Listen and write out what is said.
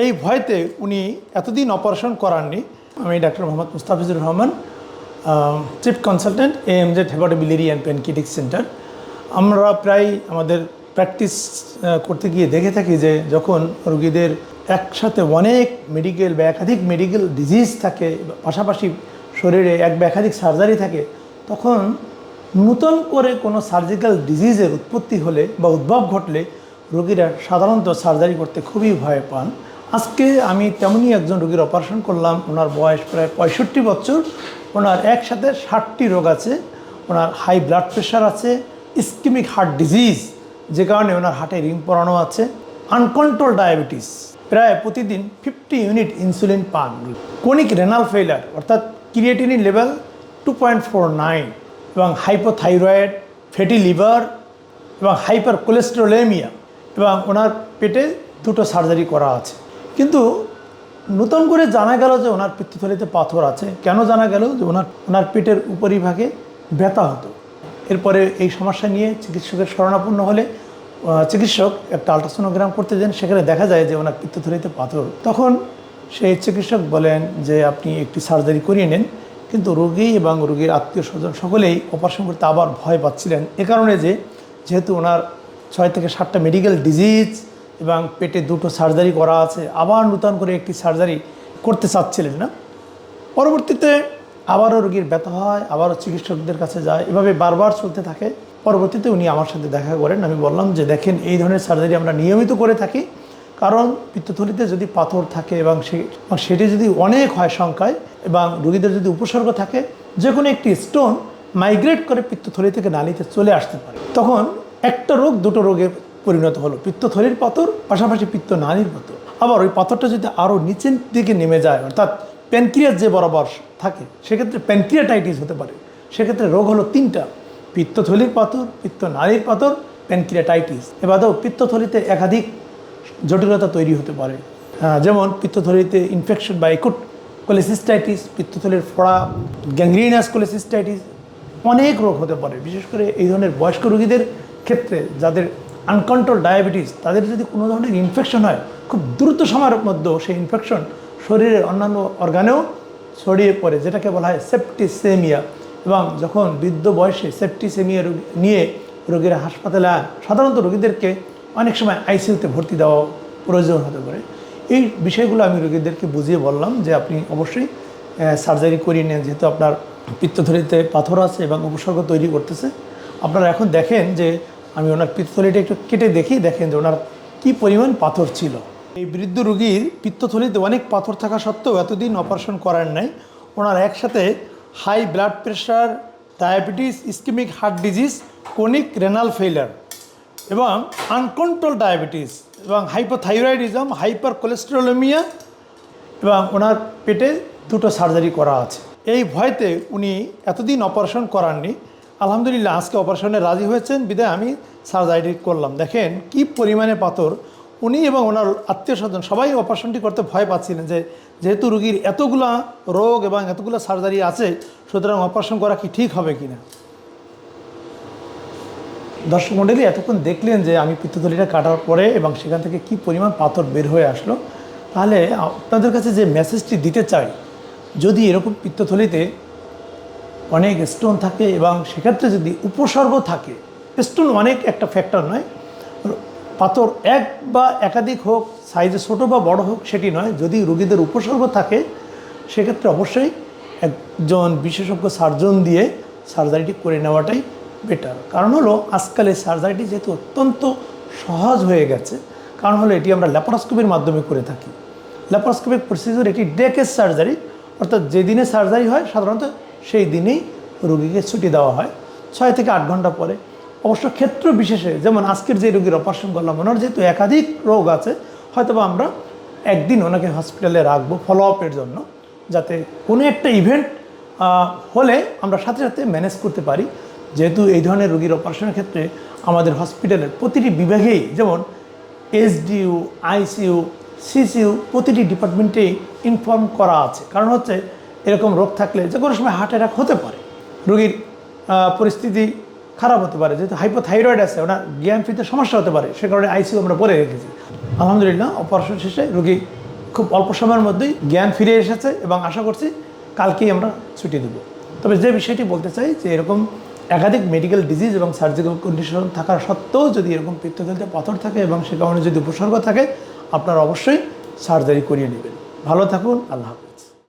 এই ভয়তে উনি এতদিন অপারেশন করাননি। আমি doctor Mohammad Mustafizur Rahman chief consultant A M Z hepatobiliary and pancreatic centre আমরা প্রায় আমাদের প্র্যাকটিস করতে গিয়ে দেখে থাকি যে যখন রুগীদের একসাথে অনেক মেডিকেল বা একাধিক মেডিকেল ডিজিজ থাকে, পাশাপাশি শরীরে এক বা একাধিক সার্জারি থাকে, তখন নূতন করে কোনো সার্জিক্যাল ডিজিজের উৎপত্তি হলে বা উদ্ভব ঘটলে রোগীরা সাধারণত সার্জারি করতে খুবই ভয় পান। আজকে আমি তেমনই একজন রোগীর অপারেশন করলাম। ওনার বয়স প্রায় পঁয়ষট্টি বছর। ওনার একসাথে ষাটটি রোগ আছে। ওনার হাই ব্লাড প্রেশার আছে ইস্কিমিক হার্ট ডিজিজ যে কারণে ওনার হার্টে রিং পরানো আছে আনকন্ট্রোল ডায়াবেটিস প্রায় প্রতিদিন ফিফটি ইউনিট ইনসুলিন পান কোনিক রেনাল ফেলার অর্থাৎ creatinine level two point four nine এবং হাইপোথাইরয়েড ফ্যাটি লিভার এবং হাইপার কোলেস্টেরোলেমিয়া এবং ওনার পেটে দুটো সার্জারি করা আছে। কিন্তু নতুন করে জানা গেল যে ওনার পিত্তথলিতে পাথর আছে। কেন জানা গেল? যে ওনার ওনার পেটের উপরিভাগে ব্যথা হতো। এরপরে এই সমস্যা নিয়ে চিকিৎসকের শরণাপন্ন হলে চিকিৎসক একটা আলট্রাসোনোগ্রাম করতে দেন সেখানে দেখা যায় যে ওনার পিত্তথলিতে পাথর। তখন সেই চিকিৎসক বলেন যে, আপনি একটি সার্জারি করিয়ে নেন। কিন্তু রোগী এবং রোগীর আত্মীয় স্বজন সকলেই অপারেশন করতে আবার ভয় পাচ্ছিলেন। এ কারণে যে, যেহেতু ওনার ছয় থেকে সাতটা মেডিকেল ডিজিজ এবং পেটে দুটো সার্জারি করা আছে। আবার নূতন করে একটি সার্জারি করতে চাচ্ছিলেন না। পরবর্তীতে আবারও রোগীর ব্যথা হয়, আবারও চিকিৎসকদের কাছে যায়। এভাবে বারবার চলতে থাকে। পরবর্তীতে উনি আমার সাথে দেখা করেন। আমি বললাম যে, দেখেন, এই ধরনের সার্জারি আমরা নিয়মিত করে থাকি। কারণ পিত্তথলিতে যদি পাথর থাকে এবং সে সেটি যদি অনেক হয় সংখ্যায় এবং রোগীদের যদি উপসর্গ থাকে যে কোনো একটি স্টোন মাইগ্রেট করে পিত্তথলি থেকে নালিতে চলে আসতে পারে। তখন একটা রোগ দুটো রোগে পরিণত হলো। পিত্তথলির পাথর, পাশাপাশি পিত্ত নালীর পাথর। আবার ওই পাথরটা যদি আরও নিচের দিকে নেমে যায়, অর্থাৎ প্যানক্রিয়াস যে বরাবর থাকে, সেক্ষেত্রে প্যানক্রিয়াটাইটিস হতে পারে। সেক্ষেত্রে রোগ হলো তিনটা, পিত্তথলির পাথর পিত্ত নালীর পাথর, প্যানক্রিয়াটাইটিস। এবারেও পিত্তথলিতে একাধিক জটিলতা তৈরি হতে পারে। যেমন পিত্তথলিতে ইনফেকশন বা একুট কোলেসিস্টাইটিস পিত্তথলির ফোড়া গ্যাংগ্রিনাস কোলেসিস্টাইটিস অনেক রোগ হতে পারে। বিশেষ করে এই ধরনের বয়স্ক রোগীদের ক্ষেত্রে যাদের আনকন্ট্রোল ডায়াবেটিস তাদের যদি কোনো ধরনের ইনফেকশন হয়, খুব দ্রুত সময়ের মধ্যেও সেই ইনফেকশন শরীরের অন্যান্য অর্গানেও ছড়িয়ে পড়ে, যেটাকে বলা হয় সেপ্টিসেমিয়া এবং যখন বৃদ্ধ বয়সে সেপ্টিসেমিয়া রোগী নিয়ে রোগীরা হাসপাতালে সাধারণত রোগীদেরকে অনেক সময় আইসিইউতে ভর্তি দেওয়া প্রয়োজন হতে পারে। এই বিষয়গুলো আমি রোগীদেরকে বুঝিয়ে বললাম যে আপনি অবশ্যই সার্জারি করিয়ে নেন, যেহেতু আপনার পিত্তথলিতে পাথর আছে এবং উপসর্গ তৈরি করতেছে। আপনারা এখন দেখেন যে আমি ওনার পিত্তথলিটা একটু কেটে দেখি, দেখেন যে ওনার কী পরিমাণ পাথর ছিল। এই বৃদ্ধ রুগীর পিত্তথলিতে অনেক পাথর থাকা সত্ত্বেও এতদিন অপারেশন করার নাই। ওনার একসাথে high blood pressure diabetes ischemic heart disease chronic renal failure এবং আনকন্ট্রোল ডায়াবেটিস এবং হাইপোথাইরয়েডিজম হাইপার কোলেস্টেরোলেমিয়া এবং ওনার পেটে দুটো সার্জারি করা আছে। এই ভয়তে উনি এতদিন অপারেশন করাননি। আলহামদুলিল্লাহ, আজকে অপারেশনে রাজি হয়েছেন। বিদায় আমি সার্জারি করলাম। দেখেন কি পরিমাণে পাথর। উনি এবং ওনার আত্মীয় স্বজন সবাই অপারেশনটি করতে ভয় পাচ্ছিলেন যে যেহেতু রুগীর এতগুলা রোগ এবং এতগুলো সার্জারি আছে, সুতরাং অপারেশন করা কি ঠিক হবে কি না দর্শক মণ্ডলী এতক্ষণ দেখলেন যে আমি পিত্তথলিটা কাটার পরে এবং সেখান থেকে কি পরিমাণ পাথর বের হয়ে আসলো। তাহলে আপনাদের কাছে যে মেসেজটি দিতে চাই, যদি এরকম পিত্তথলিতে অনেক স্টোন থাকে এবং সেক্ষেত্রে যদি উপসর্গ থাকে স্টোন অনেক একটা ফ্যাক্টর নয়। পাথর এক বা একাধিক হোক সাইজে ছোটো বা বড় হোক, সেটি নয়। যদি রোগীদের উপসর্গ থাকে, সেক্ষেত্রে অবশ্যই একজন বিশেষজ্ঞ সার্জন দিয়ে সার্জারিটি করে নেওয়াটাই বেটার কারণ হলো, আজকাল এই সার্জারিটি যেহেতু অত্যন্ত সহজ হয়ে গেছে, কারণ হলো এটি আমরা ল্যাপারোস্কোপির মাধ্যমে করে থাকি। ল্যাপারোস্কোপিক প্রসিজার এটি ডেকের সার্জারি অর্থাৎ যেদিনে সার্জারি হয়, সাধারণত সেই দিনেই রোগীকে ছুটি দেওয়া হয়। ছয় থেকে আট ঘণ্টা পরে। অবশ্য ক্ষেত্র বিশেষে, যেমন আজকের যে রোগীর অপারেশন করলাম, ওনার যেহেতু একাধিক রোগ আছে, হয়তোবা আমরা একদিন ওনাকে হসপিটালে রাখব ফলো আপের জন্য, যাতে কোনো একটা ইভেন্ট হলে আমরা সাথে সাথে ম্যানেজ করতে পারি। যেহেতু এই ধরনের রোগীর অপারেশনের ক্ষেত্রে আমাদের হসপিটালের প্রতিটি বিভাগেই, যেমন এসডিইউ আইসিইউ সিসিইউ প্রতিটি ডিপার্টমেন্টেই ইনফর্ম করা আছে। কারণ হচ্ছে এরকম রোগ থাকলে যে কোনো সময় হার্ট অ্যাটাক হতে পারে। রোগীর পরিস্থিতি খারাপ হতে পারে, যেহেতু হাইপোথাইরয়েড আছে, ওনার জ্ঞান ফিতে সমস্যা হতে পারে, সে কারণে আইসিইউ আমরা পরে রেখেছি। আলহামদুলিল্লাহ অপারেশন শেষে রোগী খুব অল্প সময়ের মধ্যেই জ্ঞান ফিরে এসেছে এবং আশা করছি কালকেই আমরা ছুটি দেবো। তবে যে বিষয়টি বলতে চাই, যে এরকম একাধিক মেডিকেল ডিজিজ এবং সার্জিক্যাল কন্ডিশন থাকার সত্ত্বেও যদি এরকম পিত্তথলিতে পাথর থাকে এবং সে কারণে যদি উপসর্গ থাকে, আপনারা অবশ্যই সার্জারি করিয়ে নেবেন। ভালো থাকুন, আল্লাহ হাফিজ।